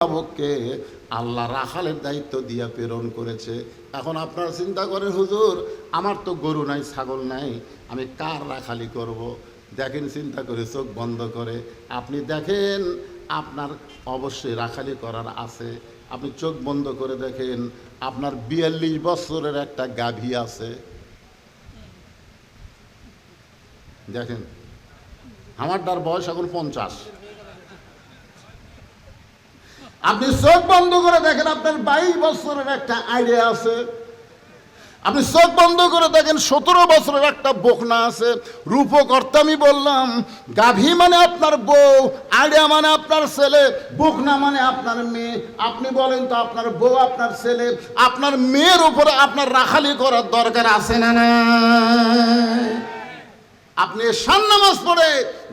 অভিভাবককে আল্লাহ রাখালের দায়িত্ব দিয়ে প্রেরণ করেছে। এখন আপনারা চিন্তা করেন, হুজুর, আমার তো গরু নাই, ছাগল নাই, আমি কার রাখালি করব। দেখেন, চিন্তা করে চোখ বন্ধ করে। আপনি দেখেন, আপনার অবশ্যই রাখালি করার আছে। আপনি চোখ বন্ধ করে দেখেন, আপনার বিয়াল্লিশ বছরের একটা গাভী আছে। দেখেন আমারটার বয়স এখন পঞ্চাশ। আপনি চোখ বন্ধ করে দেখেন আপনার বাইশ বছরের একটা আইডিয়া আছে। আপনি চোখ বন্ধ করে দেখেন সতেরো বছরের একটা বকনা আছে। রূপকর্তা আমি বললাম, গাভী মানে আপনার বউ আইডিয়া মানে আপনার ছেলে, বকনা মানে আপনার মেয়ে। আপনি বলেন তো আপনার বউ, আপনার ছেলে, আপনার মেয়ের উপরে আপনার রাখালি করার দরকার আছে না না আপনি এশান নামাজ পড়ে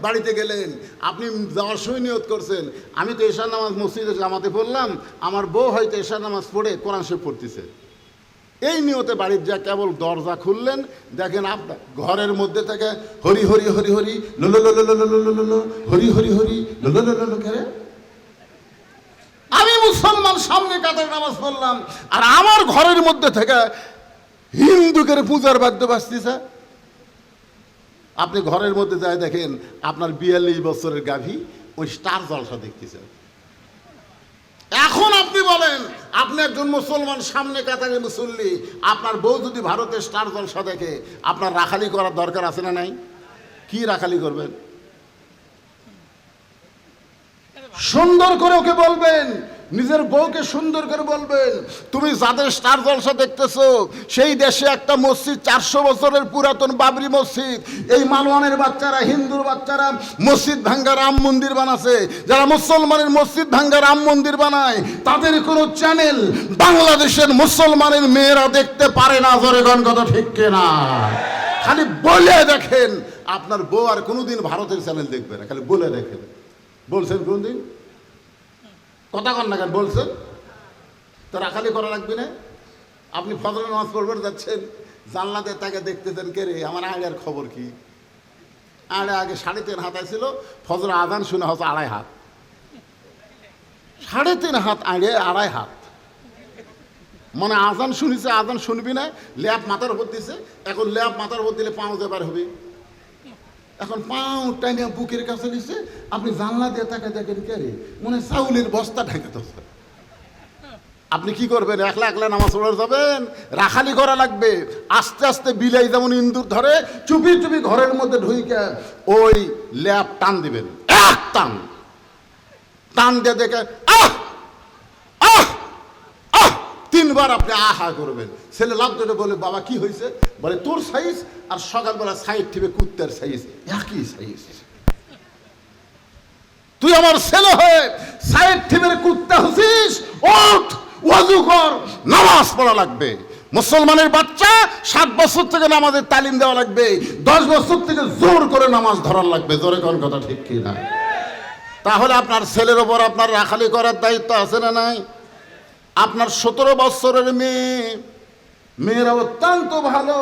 বাড়িতে গেলেন আপনি যাওয়ার সময় নিয়ত করছেন আমি তো এশান নামাজ মসজিদে জামাতে পড়লাম আমার বউ হয়তো এশান নামাজ পড়ে কোরআন শরীফ পড়তেছে এই নিয়তে বাড়ির যা কেবল দরজা খুললেন দেখেন আপনার ঘরের মধ্যে থেকে হরি হরি হরি হরি লোলো লোলো লোলো লোলো লোলো হরি হরি হরি লোলো লোলো লোলো করে আমি মুসলমান সামনে কাতার নামাজ পড়লাম আর আমার ঘরের মধ্যে থেকে হিন্দুকের পূজার বাদ্য বাজতেছে আপনি ঘরের মধ্যে যায় দেখেন, আপনার বিয়াল্লিশ বছরের গাভী ওই স্টার জলসা দেখতেছেন এখন আপনি বলেন, আপনি একজন মুসলমান, সামনে কাতারে মুসল্লি, আপনার বউ যদি ভারতের স্টার জলসা দেখে, আপনার রাখালি করার দরকার আছে না নাই? কি রাখালি করবেন? সুন্দর করে ওকে বলবেন। নিজের বউকে সুন্দর করে বলবেন। তুমি যাদের স্টার জলসা দেখতেছো, সেই দেশে একটা মসজিদ, চারশো বছরের পুরাতন বাবরি মসজিদ। এই মালওয়ানের বাচ্চারা, হিন্দুর বাচ্চারা মসজিদ ভাঙ্গা রাম মন্দির বানাছে। যারা মুসলমানের মসজিদ ভাঙ্গা রাম মন্দির বানায়, তাদের কোনো চ্যানেল বাংলাদেশের মুসলমানের মেয়েরা দেখতে পারে না জোরেগণ কথা ঠিক না খালি বলে দেখেন, আপনার বউ আর কোনোদিন ভারতের চ্যানেল দেখবে না, খালি বলে দেখেন। বলছেন কোনদিন কথা কন না কেন, বলছেন? তো রাখালি করা লাগবে না? আপনি ফজর নামাজ পড়বেন, যাচ্ছেন, জানলাতে তাকে দেখতেছেন, কে রে, আমার আড়ার খবর কি? আড়ে আগে সাড়ে তিন হাত ছিল ফজর আদান শুনে হচ্ছে আড়াই হাত। সাড়ে তিন হাত আগে আড়াই হাত। মানে আজান শুনিছে, আজান শুনবি না, ল্যাপ মাথার উপর দিছে, এখন ল্যাপ মাথার উপর দিলে পাও দেবার হবে। এখন পাও টাইনে বুকের কাছে নিছে, আপনি জানলা দিয়ে তাকে দেখেন কে রে? মনে চাউলের বস্তা ঢেকেতেছে আপনি কি করবেন? একলা একলা নামাজ পড়ে যাবেন, রাখালি করা লাগবে, আস্তে আস্তে বিলাই যেমন ইন্দুর ধরে, চুপি চুপি ঘরের মধ্যে ঢুইকে ওই ল্যাপ টান দিবেন। এক টান। টান দিয়ে দেখে, আহ! তিনবার আপনি আহা করবেন। ছেলে লাভ ধরে বলে, বাবা, কি হয়েছে? বলে, তোর সাইজ আর সকালবেলা সাইড টিপে কুত্তার সাইজ, একই সাইজ। তুই আমার ছেলে হয়ে সাইড টিপের কুত্তা হচ্ছিস? ওঠ, ওয়াজু কর, নামাজ পড়া লাগবে। মুসলমানের বাচ্চা সাত বছর থেকে নামাজের তালিম দেওয়া লাগবে। দশ বছর থেকে জোর করে নামাজ ধরার লাগবে। জোরে কোন কথা ঠিক কি না তাহলে আপনার ছেলের ওপর আপনার রাখালি করার দায়িত্ব আছে না নাই? আপনার সতেরো বৎসরের মেয়ে। মেয়েরা অত্যন্ত ভালো।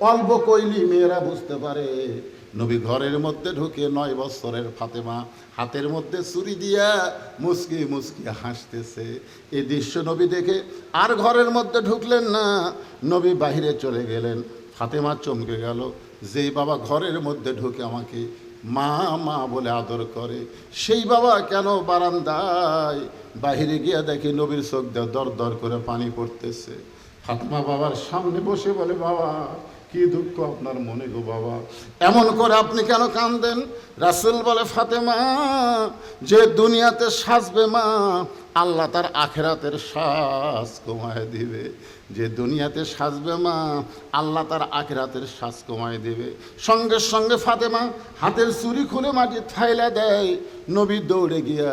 অল্প কইলি মেয়েরা বুঝতে পারে। নবী ঘরের মধ্যে ঢুকে নয় বৎসরের ফাতেমা হাতের মধ্যে চুরি দিয়া মুসকি মুসকি হাসতেছে। এই দৃশ্য নবী দেখে আর ঘরের মধ্যে ঢুকলেন না। নবী বাহিরে চলে গেলেন। ফাতেমা চমকে গেল। যেই বাবা ঘরের মধ্যে ঢুকে আমাকে মা মা বলে আদর করে। সেই বাবা কেন বারান্দায় বাহিরে গিয়া দেখে নবীর চোখ দেয় দর দর করে পানি পড়তেছে। ফাতমা বাবার সামনে বসে বলে, বাবা, কি দুঃখ আপনার মনে গো বাবা। এমন করে আপনি কেন কান্দেন? রাসুল বলে, ফাতেমা, যে দুনিয়াতে সাজবে মা আল্লাহ তার আখেরাতের শ্বাস কমায় দিবে। যে দুনিয়াতে সাজবে মা, আল্লাহ তার আখেরাতের শ্বাস কমায় দেবে। সঙ্গে সঙ্গে ফাতেমা হাতের চুরি খুলে মাটি থাইলা দেয়। নবী দৌড়ে গিয়া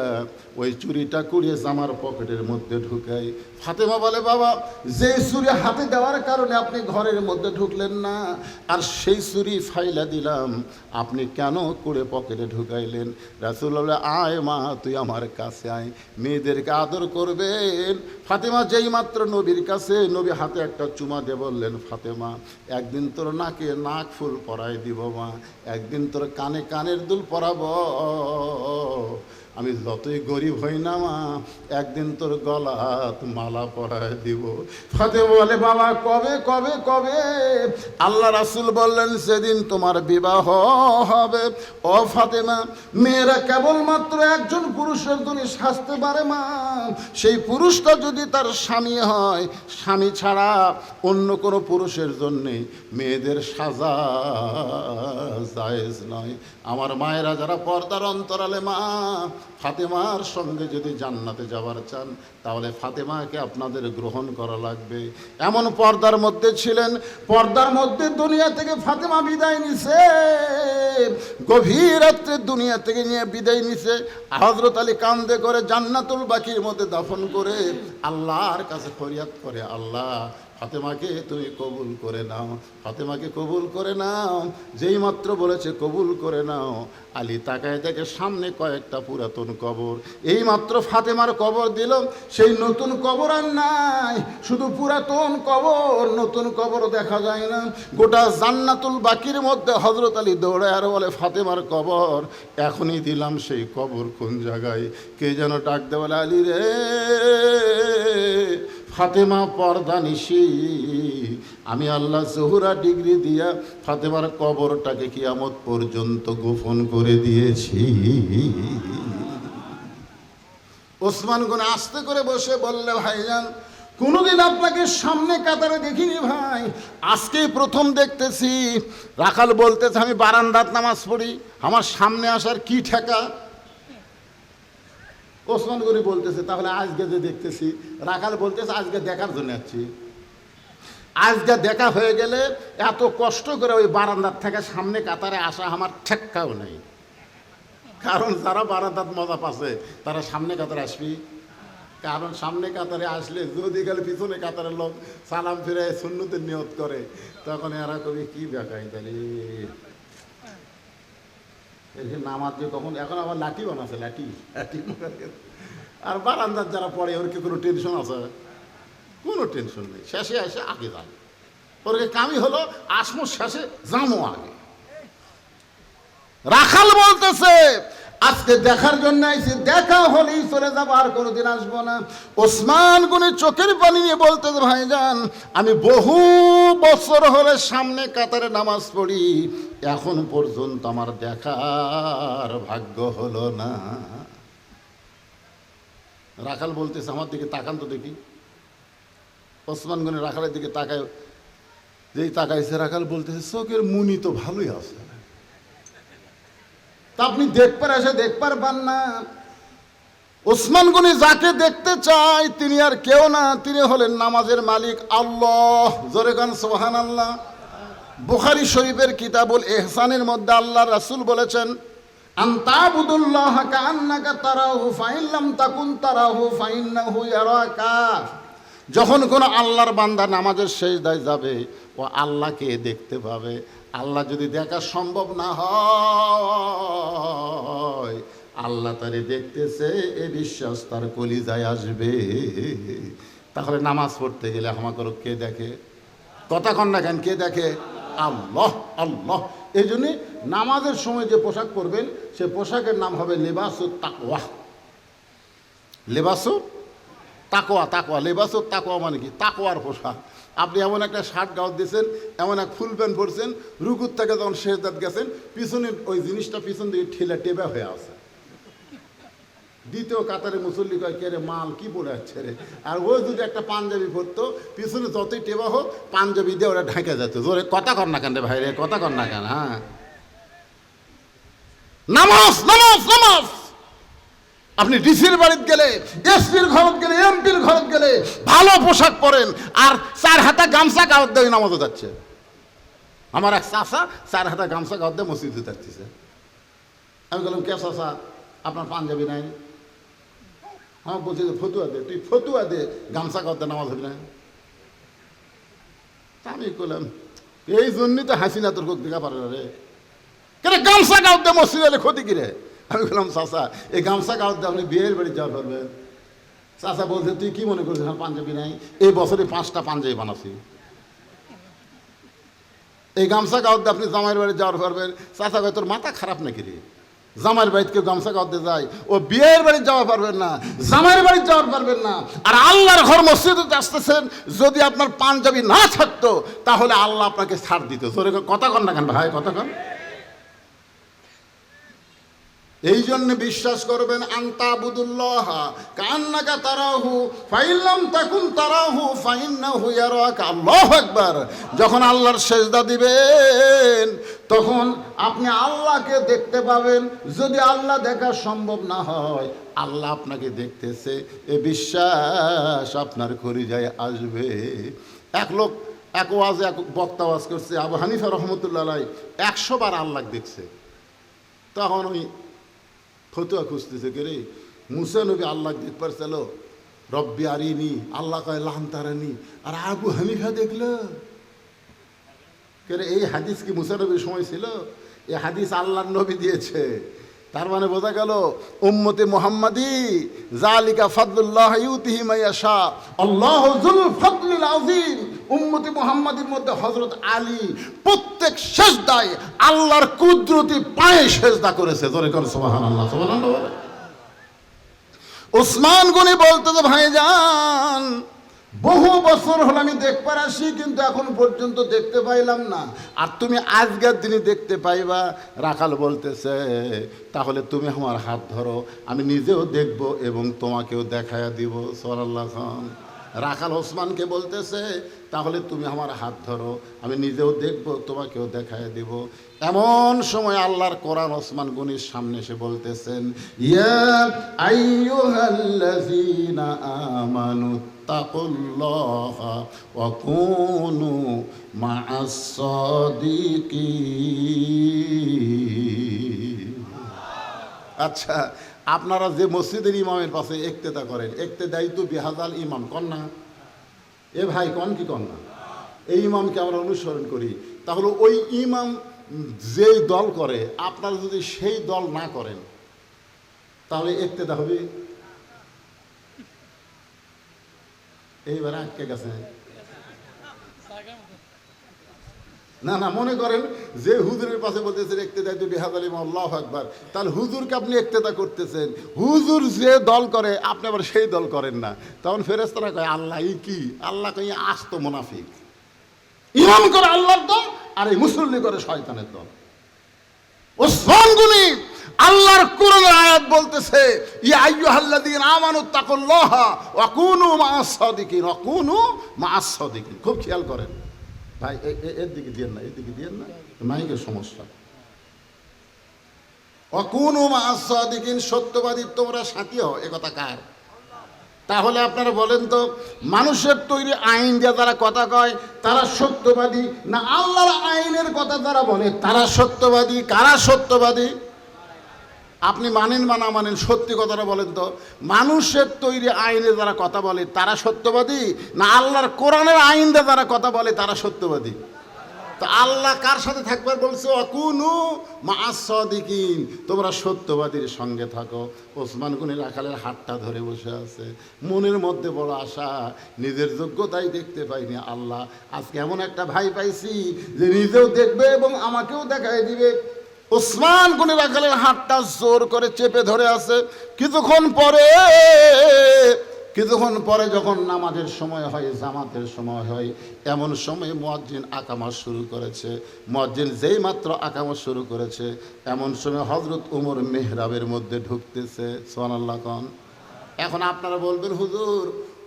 ওই চুরিটা কুড়িয়ে জামার পকেটের মধ্যে ঢুকাই ফাতেমা বলে, বাবা, যে চুরি হাতে দেওয়ার কারণে আপনি ঘরের মধ্যে ঢুকলেন না, আর সেই চুরি ফাইলা দিলাম, আপনি কেন কুড়ে পকেটে ঢুকাইলেন? রাসুল আয় মা, তুই আমার কাছে আয়। মেয়েদেরকে আদর করবেন। ফাতেমা যেই মাত্র নবীর কাছে, নবী হাতে একটা চুমা দিয়ে বললেন, ফাতেমা, একদিন তোর নাকে নাক ফুল পরাই দিব মা, একদিন তোর কানে কানের দুল পরাবো। আমি যতই গরিব হই না মা, একদিন তোর গলাত মালা পরায় দিব। ফাতে বলে, বাবা, কবে কবে কবে? আল্লাহ রাসুল বললেন, সেদিন তোমার বিবাহ হবে। ও ফাতেমা, মেয়েরা কেবলমাত্র একজন পুরুষের জন্য সাজতে পারে মা। সেই পুরুষটা যদি তার স্বামী হয়, স্বামী ছাড়া অন্য কোনো পুরুষের জন্যে মেয়েদের সাজা জায়েজ নয়। আমার মায়েরা যারা পর্দার অন্তরালে মা ফাতেমার সঙ্গে যদি জান্নাতে যাবার চান, তাহলে ফাতেমাকে আপনাদের গ্রহণ করা লাগবে। এমন পর্দার মধ্যে ছিলেন, পর্দার মধ্যে দুনিয়া থেকে ফাতেমা বিদায় নিছে। গভীর রাত্রে দুনিয়া থেকে নিয়ে বিদায় নিছে। হজরত আলী কান্দে করে জান্নাতুল বাকির মধ্যে দাফন করে আল্লাহর কাছে ফরিয়াদ করে, আল্লাহ ফাতেমাকে তুমি কবুল করে নাও, ফাতেমাকে কবুল করে নাও, যেই মাত্র বলেছে কবুল করে নাও, আলী তাকায় দেখে সামনে কয়েকটা পুরাতন কবর। এই মাত্র ফাতেমার কবর দিল, সেই নতুন কবর আর নাই, শুধু পুরাতন কবর, নতুন কবর দেখা যায় না। গোটা জান্নাতুল বাকির মধ্যে হজরত আলী দৌড়ায় আর বলে, ফাতেমার কবর, এখনই দিলাম সেই কবর কোন জায়গায়? কে যেন ডাক দে বলে আলী রে ফাতেমা পর্দা নিশি। আমি আল্লাহ জহুরা ডিগ্রি দিয়া ফাতেমার কবরটাকে কিয়ামত পর্যন্ত গোপন করে দিয়েছি। ওসমান গুন আস্তে করে বসে বললে, ভাইজান, কোনোদিন আপনাকে সামনে কাতারে দেখিনি ভাই। আজকেই প্রথম দেখতেছি। রাখাল বলতেছে, আমি বারান্দাত নামাজ পড়ি। আমার সামনে আসার কি ঠেকা? ওসমান গনি বলতেছে, তাহলে আজকে যে দেখতেছি, রাখাল বলতেছে, আজকে দেখার জন্য যাচ্ছি। আজকে দেখা হয়ে গেলে এত কষ্ট করে ওই বারান্দার থেকে সামনে কাতারে আসা আমার ঠেক্কাও নেই। কারণ যারা বারান্দাত মজা পাচ্ছে, তারা সামনে কাতারে আসবি। কারণ সামনে কাতারে আসলে যদি গেলে পিছনে কাতারের লোক সালাম ফিরে শূন্যতের নিয়ত করে, তখন এরা কবি কি দেখায় তাহলে? নামাজ যে কখন এখন আবার লাঠি বানাচ্ছে লাঠি লাঠি আর বারান্দার যারা পড়ে, ওর কি কোনো টেনশন আছে? কোনো টেনশন নেই। শেষে এসে আগে যান ওরকে কামি হলো? আসমো শেষে জামো আগে। রাখাল বলতেছে আজকে দেখার জন্য আইছি, দেখা হলেই চলে যাব, আর কোনোদিন আসব না। ওসমান গুনি চোখের পানি নিয়ে বলতেছে, ভাইজান, আমি বহু বছর হলে সামনে কাতারে নামাজ পড়ি, এখন পর্যন্ত আমার দেখার ভাগ্য হলো না। রাখাল বলতেছে, আমার দিকে তাকান তো দেখি। ওসমান গনি রাখালের দিকে তাকায়, যেই তাকাইছে, রাখাল বলতেছে, চোখের মুনি তো ভালোই আছে। তা আপনি দেখবার এসে দেখবার পান না। ওসমান গনি যাকে দেখতে চায়, তিনি আর কেউ না, তিনি হলেন নামাজের মালিক আল্লাহ। জোরে গান সোহান আল্লাহ বুখারি শরীফের কিতাবুল এহসানের মধ্যে আল্লাহ রাসুল বলেছেন তাকুন যখন কোনো আল্লাহর বান্দা নামাজের শেষ দায় যাবে, ও আল্লাহকে দেখতে পাবে। আল্লাহ যদি দেখা সম্ভব না হয়, আল্লাহ তারে দেখতেছে, এ বিশ্বাস তার কলিজায় আসবে। তাহলে নামাজ পড়তে গেলে আমাকে কে দেখে? কথা কন না কেন, কে দেখে? আল্লাহ আল্লাহ। এই জন্যে নামাজের সময় যে পোশাক পরবেন, সে পোশাকের নাম হবে লেবাসু তাকওয়া। লেবাসু তাকোয়া তাকোয়া লেবাসও তাকোয়া মানে কি? তাকোয়ার পোশাক। আপনি এমন একটা শার্ট গাউট দিয়েছেন এমন এক ফুল প্যান্ট পরছেন, রুকুর থেকে যখন শেষদাত গেছেন, পিছনে ওই জিনিসটা পিছন দিকে ঠেলে টেবা হয়ে আছে। দ্বিতীয় কাতারে মুসল্লি কয়, কে রে মাল, কি পরে আছে রে? আর ও যদি একটা পাঞ্জাবি পরতো, পিছনে যতই টেবা হোক, পাঞ্জাবি দিয়ে ওরা ঢাকে যেত জোরে কথা কর না কেন রে ভাই রে, কথা কর না কেন হ্যাঁ? নামাজ নামাজ নামাজ! আপনি ডিসির বাড়িতে গেলে, এসপির ঘরত গেলে, এমপির ঘরত গেলে ভালো পোশাক পরেন, আর চার হাতে গামছা কাগজ দিয়ে নামাজও যাচ্ছে। আমার এক চাষা চার হাতে গামছা কাগজ দিয়ে মসজিদে যাচ্ছে আমি বললাম, কে চাষা আপনার পাঞ্জাবি নাই? আমার বলছি যে ফতুয়া দে, তুই ফতুয়া দে, গামছা দিয়ে নামাজ হবি না। আমি করলাম এই জন্যই তো হাসিনা তোর দেখা পারে না রে। কেন গামছা দিয়ে মসজিদে এলে ক্ষতি কিরে আমি বললাম চাষা এই গামছা কাগজ আপনি বিয়ের বাড়ি যাওয়া পারবেন চাষা বলছে, তুই কি মনে করছিস পাঞ্জাবি নাই? এই বছরে পাঁচটা পাঞ্জাবি বানাচ্ছি এই গামছা কাগজ আপনি জামাইয়ের বাড়ি যাওয়ার পারবেন? চাষা ভাই তোর মাথা খারাপ নাকি রে? জামাইয়ের বাড়িতে কেউ গামছা করতে যায়? ও বিয়ের বাড়ি যাওয়া পারবেন না, জামাইয়ের বাড়ি যাওয়া পারবেন না। আর আল্লাহর ঘর মসজিদে আসতেছেন, যদি আপনার পাঞ্জাবি না থাকতো, তাহলে আল্লাহ আপনাকে ছাড় দিত। তোর কথা কন না কেন ভাই, কথা কন। এই জন্য বিশ্বাস করবেন, আন্তাবুদুল্লাহ, কান্নাকা তারাহু ফাইল্লাম তাকুন তারাহু, ফাইন্নাহু ইয়ারাকা, আল্লাহু আকবার। যখন আল্লাহর সেজদা দিবেন, তখন আপনি আল্লাহকে দেখতে পাবেন। যদি আল্লাহ দেখা সম্ভব না হয়, আল্লাহ আপনাকে দেখতেছে। এ বিশ্বাস আপনার যায় আসবে। এক লোক, এক ওয়াজ এক বক্তা ওয়াজ করছে, আবু হানিফা রহমতুল্লাহ একশো বার আল্লাহ দেখছে। তখন ওই ফতুয়া খুঁজতেছে কে রে? মুসা নবী আল্লাহ দেখ পারছিল রব্বি আরিনি, আল্লাহ কয় লাহান তারানি। আর আবু হানিফা দেখল। কে রে, এই হাদিস কি মুসা নবীর সময় ছিল? এই হাদিস আল্লাহ নবী দিয়েছে। তার মানে বোঝা গেল, উম্মতে মোহাম্মদি জালিকা ফাদলুল্লাহ ইউতিহি মাইয়াশা আল্লাহ উম্মতে মোহাম্মদের মধ্যে হযরত আলী প্রত্যেক সেজদায় আল্লাহর কুদরতি পায়ে সেজদা করেছে জোরে করে সুবহানাল্লাহ বলে। ওসমান গনি বলতে ভাইজান বহু বছর হল আমি দেখবার আসি, কিন্তু এখন পর্যন্ত দেখতে পাইলাম না। আর তুমি আজকের দিনে দেখতে পাইবা। রাখাল বলতেছে, তাহলে তুমি আমার হাত ধরো, আমি নিজেও দেখব এবং তোমাকেও দেখায়া দিব। সরাল্লাহ খান। রাখাল ওসমানকে বলতেছে, তাহলে তুমি আমার হাত ধরো, আমি নিজেও দেখব, তোমাকেও দেখায় দিব। এমন সময় আল্লাহর কোরআন ওসমান গনির সামনে এসে বলতেছেন, ইয়া আচ্ছা আপনারা যে মসজিদের ইমামের পাশে একতেদা করেন একতেদাই তো বিহাজাল ইমাম, কন না? এ ভাই কন কি কন না? এই ইমামকে আমরা অনুসরণ করি। তাহলে ওই ইমাম যেই দল করে, আপনারা যদি সেই দল না করেন, তাহলে একতেদা হবে? এইবার আটকে গেছে না না, মনে করেন যে হুজুরের পাশে বলতেছেন একতেদা তো বিহাদ আলিম, আল্লাহ আকবার। তাহলে হুজুরকে আপনি একতেদা করতেছেন। হুজুর যে দল করে, আপনি আবার সেই দল করেন না। তখন ফেরেস্তারা কয় আল্লাহ ই কি? আল্লাহ কই আস্ত মোনাফিক। ইমাম করে আল্লাহর দল, আর এই মুসল্লি করে শয়তানের দল। ওসমান গুনি আল্লাহর কোরআনের আয়াত বলতেছে, ইয়া আইয়ুহাল্লাযীনা আমানু তাকুল্লাহ ওয়া কুনু মা'আস সাদিকিন, ওয়া কুনু মা'আস সাদিকিন। খুব খেয়াল করেন। ভাই এর দিকে দিয়ে না, এর দিকে দিয়েন না। মাইকের সমস্যা। সত্যবাদী তোমরা সাথী হও। একথা কথা কার? তাহলে আপনারা বলেন তো, মানুষের তৈরি আইন দিয়ে তারা কথা কয়, তারা সত্যবাদী? না আল্লাহর আইনের কথা তারা বলে, তারা সত্যবাদী? কারা সত্যবাদী? আপনি মানেন বা না মানেন, সত্যি কথাটা বলেন তো। মানুষের তৈরি আইনে যারা কথা বলে, তারা সত্যবাদী? না আল্লাহর কোরআনের আইন দিয়ে যারা কথা বলে, তারা সত্যবাদী? তো আল্লাহ কার সাথে থাকবার বলছে? অকুনু মাসদিকিন তোমরা সত্যবাদীর সঙ্গে থাকো। ওসমান গুনি রাখালের হাতটা ধরে বসে আছে। মনের মধ্যে বড় আশা। নিজের যোগ্যতাই দেখতে পাইনি আল্লাহ। আজকে এমন একটা ভাই পাইছি যে নিজেও দেখবে এবং আমাকেও দেখাই দিবে। ওসমান গুনি রাখালের হাতটা জোর করে চেপে ধরে আছে। কিছুক্ষণ পরে কিছুক্ষণ পরে যখন নামাজের সময় হয়, জামাতের সময় হয়, এমন সময় মুয়াজ্জিন আকামা শুরু করেছে। মুয়াজ্জিন যেই মাত্র আকামা শুরু করেছে, এমন সময় হজরত উমর মেহরাবের মধ্যে ঢুকতেছে। সোহানাল্লাহ খান এখন আপনারা বলবেন, হুজুর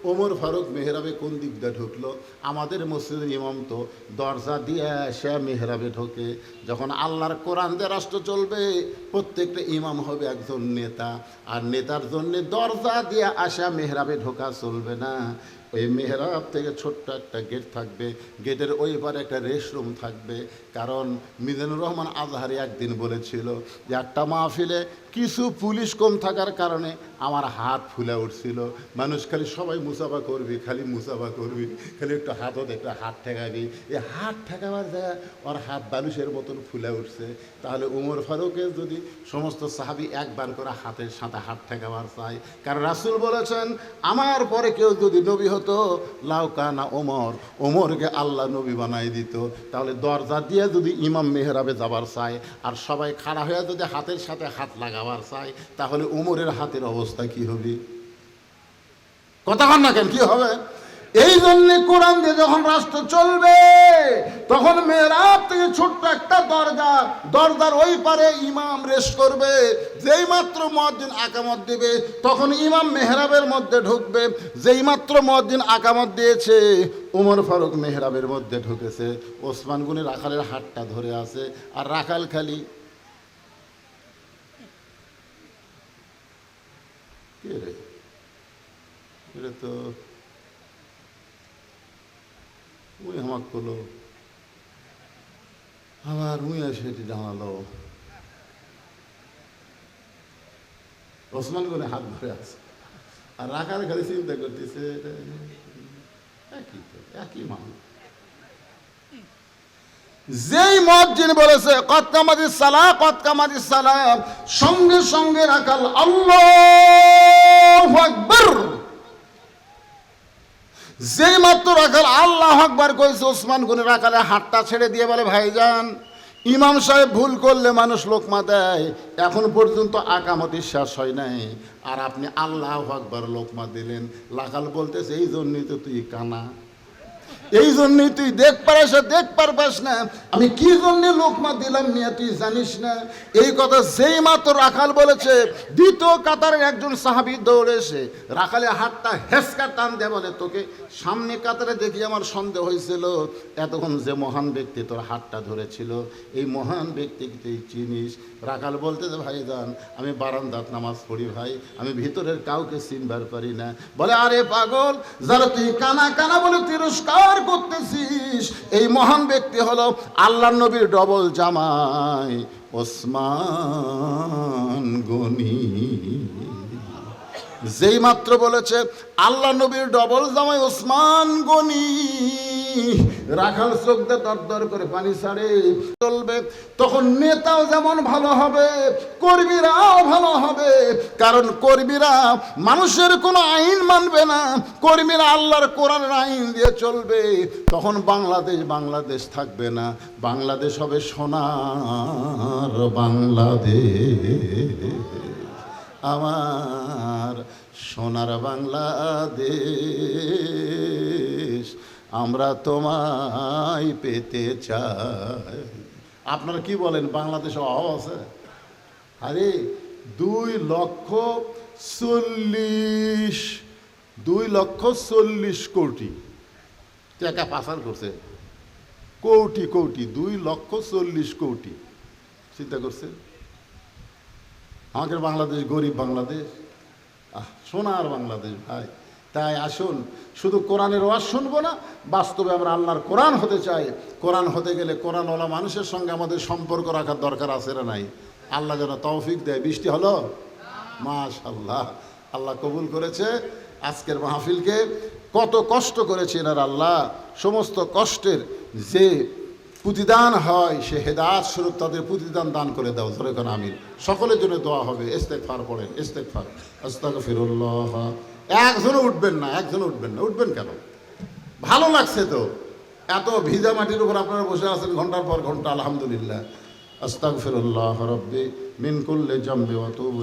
ওমর ফারুক মেহরাবে কোন দিকটা ঢুকলো? আমাদের মসজিদের ইমাম তো দরজা দিয়ে সে মেহরাবে ঢোকে। যখন আল্লাহর কোরআন দিয়ে রাষ্ট্র চলবে, প্রত্যেকটা ইমাম হবে একজন নেতা। আর নেতার জন্যে দরজা দিয়ে আসা মেহরাবে ঢোকা চলবে না। ওই মেহরাব থেকে ছোট্ট একটা গেট থাকবে। গেটের ওই পারে একটা রেস্টরুম থাকবে। কারণ মিজানুর রহমান আজহারি একদিন বলেছিল যে, একটা মাহফিলে কিছু পুলিশ কম থাকার কারণে আমার হাত ফুলে উঠছিল। মানুষ খালি সবাই মুসাফা করবি, খালি মুসাফা করবি, খালি একটু হাতও একটা হাত ঠেকাবি। এই হাত ঠেকাবার জায়গা ওর হাত বালুশের মতন ফুলে উঠছে। তাহলে উমর ফারুকের যদি সমস্ত সাহাবি একবার করে হাতের সাথে হাত ঠেকাবার চাই কারণ রাসুল বলেছেন, আমার পরে কেউ যদি নবী হতে লাউকানা ওমর ওমরকে আল্লাহ নবী বানাই দিত। তাহলে দরজা দিয়ে যদি ইমাম মেহরাবে যাবার চায় আর সবাই খাড়া হয়ে যদি হাতের সাথে হাত লাগাবার চায়, তাহলে উমরের হাতের অবস্থা কি হবে? কথা না কেন, কি হবে? এই জন্য কোরআন দিয়ে যখন রাষ্ট্র চলবে, তখন মেয়েরাব থেকে ছোট্ট একটা দরজা, দরজার ওই পারে ইমাম রেস করবে। যেই মাত্র মসজিদ আকামত দিবে, তখন ইমাম মেহরাবের মধ্যে ঢুকবে। যেই মাত্র মসজিদ আকামত দিয়েছে, উমর ফারুক মেহরাবের মধ্যে ঢুকেছে। ওসমান গুনি রাখালের হাতটা ধরে আছে, আর রাখাল খালি। কে রে? তো উই আমাক করল আবার উই এটি জানালো ওসমান করে হাত ধরে আছে। আর রাখার খালি চিন্তা করতেছে একই একই মানুষ যেই মসজিদ বলেছে কতকামাজি সালা কতকামাজি সালাম। সঙ্গে সঙ্গে রাখাল, আল্লাহ আকবর যেই মাত্র রাখাল আল্লাহ আকবার কইছে, ওসমান গুনে রাখালে হাতটা ছেড়ে দিয়ে বলে, ভাইজান, ইমাম সাহেব ভুল করলে মানুষ লোকমা দেয় এখন পর্যন্ত আকামতি শেষ হয় নাই। আর আপনি আল্লাহ আকবার লোকমা দিলেন। লাখাল বলতেছে, এই জন্যই তো তুই কানা। এই জন্যই তুই দেখ পারাস দেখ পারবাস না। আমি কি জন্য লোকমা দিলাম নিয়ে তুই জানিস না? এই কথা যেই মাত্র রাখাল বলেছে, দ্বিতীয় কাতারের একজন সাহাবি দৌড়ে এসে রাখালে হাতটা হেসকা টান দেয় বলে, তোকে সামনে কাতারে দেখি আমার সন্দেহ হয়েছিল। এতক্ষণ যে মহান ব্যক্তি তোর হাতটা ধরেছিল, এই মহান ব্যক্তিকে তুই চিনিস। রাখাল বলতে যে, ভাই যান আমি বারান্দাত নামাজ পড়ি ভাই, আমি ভিতরের কাউকে চিনবার পারি না। বলে, আরে পাগল, যারা তুই কানা কানা বলে তিরস্কার করতেছিস, এই মহান ব্যক্তি হলো আল্লাহ নবীর ডবল জামাই, ওসমান গনি। যেই মাত্র বলেছে, আল্লাহ নবীর ডবল জামাই, ওসমান গনি। রাখাল চোখ দিয়ে দর দর করে পানি ছাড়ে, চলবে। তখন নেতাও যেমন ভালো হবে, কর্মীরাও ভালো হবে। কারণ কর্মীরা মানুষের কোনো আইন মানবে না, কর্মীরা আল্লাহর কোরআনের আইন দিয়ে চলবে। তখন বাংলাদেশ বাংলাদেশ থাকবে না। বাংলাদেশ হবে সোনার বাংলাদেশ। আমার সোনার বাংলাদেশ। আমরা তোমায় পেতে চাই। আপনারা কি বলেন, বাংলাদেশে অভাব আছে? আরে, দুই লক্ষ চল্লিশ, দুই লক্ষ চল্লিশ কোটি। টাকা পাচার করছে। কোটি কোটি, দুই লক্ষ চল্লিশ কোটি। চিন্তা করছে আমাদের বাংলাদেশ গরিব বাংলাদেশ। সোনার বাংলাদেশ, ভাই। তাই আসুন, শুধু কোরআনের ওয়াজ শুনব না, বাস্তবে আমরা আল্লাহর কোরআন হতে চাই। কোরআন হতে গেলে কোরআনওয়ালা মানুষের সঙ্গে আমাদের সম্পর্ক রাখার দরকার আছে না নাই? আল্লাহ যেন তৌফিক দেয়। বৃষ্টি হলো? মাশাল্লাহ আল্লাহ কবুল করেছে। আজকের মাহফিলকে কত কষ্ট করেছে এনার আল্লাহ। সমস্ত কষ্টের যে প্রতিদান হয়, সে হেদাত স্বরূপ তাদের প্রতিদান দান করে দাও। ধরে আমিন। সকলের জন্য দোয়া হবে। ইস্তেকফার পড়েন ইস্তেকফার আস্তাগফিরুল্লাহ। একজনও উঠবেন না, একজনও উঠবেন না। উঠবেন কেন? ভালো লাগছে তো। এত ভিজা মাটির উপর আপনারা বসে আছেন ঘণ্টার পর ঘণ্টা, আলহামদুলিল্লাহ। আস্তাগফিরুল্লাহ রব্বি মিন কুল্লি জামবি ওয়া তুবু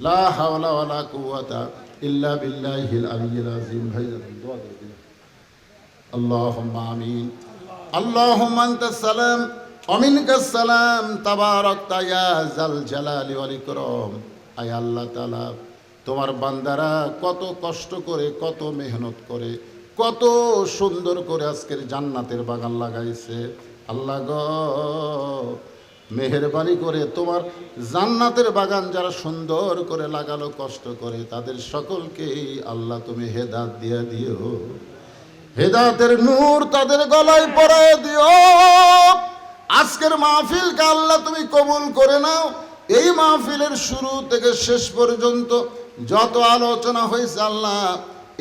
লা হাওলা ওয়া লা কুওয়াতা ইল্লা বিল্লাহিল আলিয়্যিল আযীম। ভাই, দোয়া করে দিন আল্লাহুম্মা আমিন। আল্লাহুম্মা আনতাস সালাম অমিনকাস সালাম, তাবারাকতা ইয়া জাল জালালি ওয়াল ইকরাম। আয় আল্লাহ তাআলা তোমার বান্দারা কত কষ্ট করে, কত মেহনত করে, কত সুন্দর করে আজকের জান্নাতের বাগান লাগাইছে। আল্লাহ গ, মেহরবানি করে তোমার জান্নাতের বাগান যারা সুন্দর করে লাগালো, কষ্ট করে, তাদের সকলকেই আল্লাহ তুমি হেদাত দিয়ে দিও। হেদাতের নূর তাদের গলায় পরায় দিও। আজকের মাহফিলকে আল্লাহ তুমি কবুল করে নাও। এই মাহফিলের শুরু থেকে শেষ পর্যন্ত যত আলোচনা হয়েছে আল্লাহ,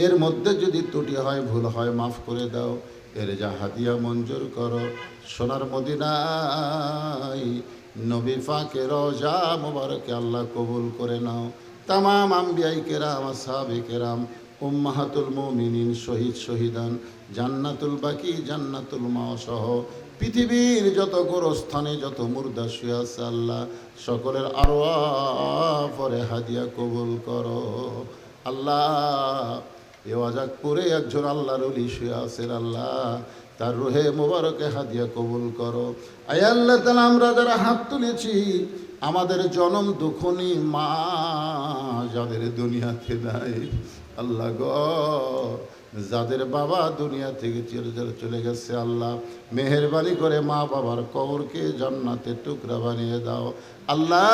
এর মধ্যে যদি ত্রুটি হয়, ভুল হয়, মাফ করে দাও। এর যা হাদিয়া মঞ্জুর করো। সোনার মদিনায় নবী ফাঁকে রজা মোবারকে আল্লাহ কবুল করে নাও। তামাম আম্বিয়াই কেরাম সাহাবে কেরাম, উম্মাহাতুল মুমিনিন, শহীদ, শহীদান, জান্নাতুল বাকি, জান্নাতুল মাও সহ পৃথিবীর যত গোরস্থানে যত মুর্দা শুয়ে আছে আল্লাহ, সকলের আরও পরে হাদিয়া কবুল করো। আল্লাহ, এ অজাকপুরে একজন আল্লাহর অলি শুয়ে আছেন আল্লাহ, তার রুহে মোবারকে হাদিয়া কবুল করো। আয় আল্লাহ তালা আমরা যারা হাত তুলেছি, আমাদের জনম দুখনি মা যাদের দুনিয়াতে নাই। আল্লাহ গ যাদের বাবা দুনিয়া থেকে চলে চলে গেছে, আল্লাহ মেহরবানি করে মা বাবার কবরকে জান্নাতে টুকরা বানিয়ে দাও। আল্লাহ,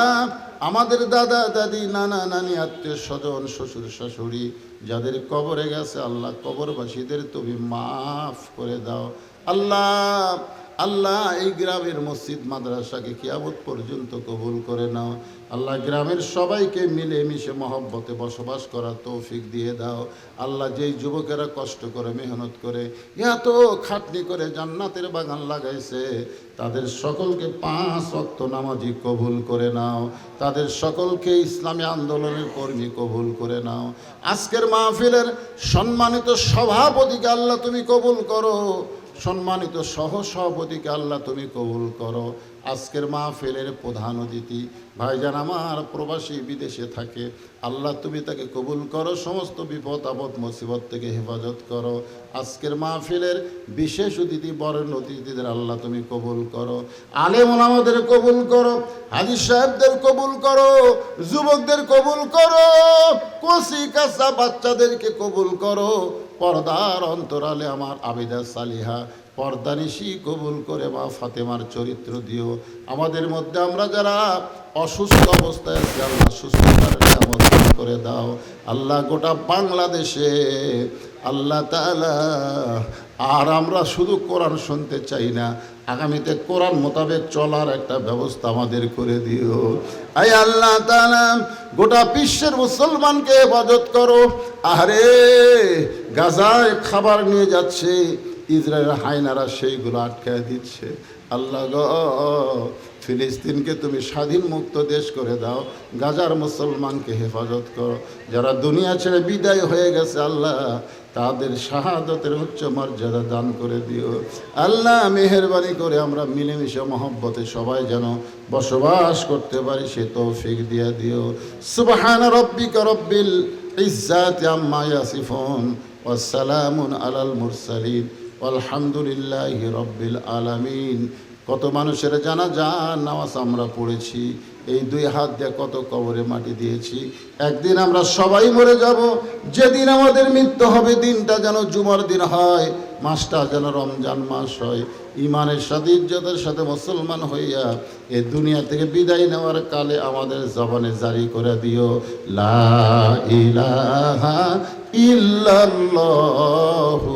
আমাদের দাদা, দাদি, নানা, নানি, আত্মীয় স্বজন, শ্বশুর, শাশুড়ি যাদের কবরে গেছে, আল্লাহ কবরবাসীদের তুমি মাফ করে দাও। আল্লাহ আল্লাহ, এই গ্রামের মসজিদ, মাদ্রাসাকে কিয়ামত পর্যন্ত কবুল করে নাও। আল্লাহ, গ্রামের সবাইকে মিলে মিশে মহব্বতে বসবাস করার তৌফিক দিয়ে দাও। আল্লাহ, যেই যুবকেরা কষ্ট করে, মেহনত করে, এত খাটনি করে জান্নাতের বাগান লাগাইছে, তাদের সকলকে পাঁচ অক্ত নামাজি কবুল করে নাও। তাদের সকলকে ইসলামী আন্দোলনের কর্মী কবুল করে নাও। আজকের মাহফিলের সম্মানিত সভাপতিকে আল্লাহ তুমি কবুল করো। সম্মানিত সহ সভাপতিকে আল্লাহ তুমি কবুল করো। আজকের মাহফিলের প্রধান অতিথি ভাইজান আমার প্রবাসী বিদেশে থাকে। আল্লাহ তুমি তাকে কবুল করো, সমস্ত বিপদ, আপদ, মুসিবত থেকে হেফাজত করো। আজকের মাহফিলের বিশেষ অতিথি, বরেণ্য অতিথিদের আল্লাহ তুমি কবুল করো। আলেম আমাদের কবুল করো হাজির সাহেবদের কবুল করো, যুবকদের কবুল করো কচি কাঁচা বাচ্চাদেরকে কবুল করো। পর্দার অন্তরালে আমার আবিদা সালিহা পর্দানিশি কবুল করে মা ফাতেমার চরিত্র দিও। আমাদের মধ্যে আমরা যারা অসুস্থ অবস্থায় আছি, আল্লাহ সুস্থতার নিয়ামত করে দাও। আল্লাহ গোটা বাংলাদেশে, আল্লাহ তালা আর আমরা শুধু কোরআন শুনতে চাই না আগামীতে কোরআন মোতাবেক চলার একটা ব্যবস্থা আমাদের করে দিও। আই আল্লাহ গোটা বিশ্বের মুসলমানকে হেফাজত করো। আরে গাজায় খাবার নিয়ে যাচ্ছে ইসরায়েল হাইনারা সেইগুলো আটকায় দিচ্ছে। আল্লাহ গ ফিলিস্তিনকে তুমি স্বাধীন মুক্ত দেশ করে দাও, গাজার মুসলমানকে হেফাজত করো। যারা দুনিয়া ছেড়ে বিদায় হয়ে গেছে, আল্লাহ তাদের শাহাদতের উচ্চ মর্যাদা দান করে দিও। আল্লাহ মেহরবানি করে আমরা মিলেমিশে মহব্বতে সবাই যেন বসবাস করতে পারি, সে তৌফিক দিয়ে দিও। সুবহান রব্বিকা রব্বিল ইজ্জাতি আম্মা ইয়াসিফুন ওয়াসসালামুন আলাল মুরসালিন আলহামদুলিল্লাহ রব্বিল আলামিন। কত মানুষের জানা যান নামাজ আমরা পড়েছি। এই দুই হাত দিয়ে কত কবরে মাটি দিয়েছি। একদিন আমরা সবাই মরে যাব। যেদিন আমাদের মৃত্যু হবে, দিনটা যেন জুমার দিন হয়, মাসটা যেন রমজান মাস হয়। ইমানের সাথে, ইজ্জতের সাথে মুসলমান হইয়া এ দুনিয়া থেকে বিদায় নেওয়ার কালে আমাদের জবানে জারি করে দিও। লা ইলাহা ইল্লাল্লাহু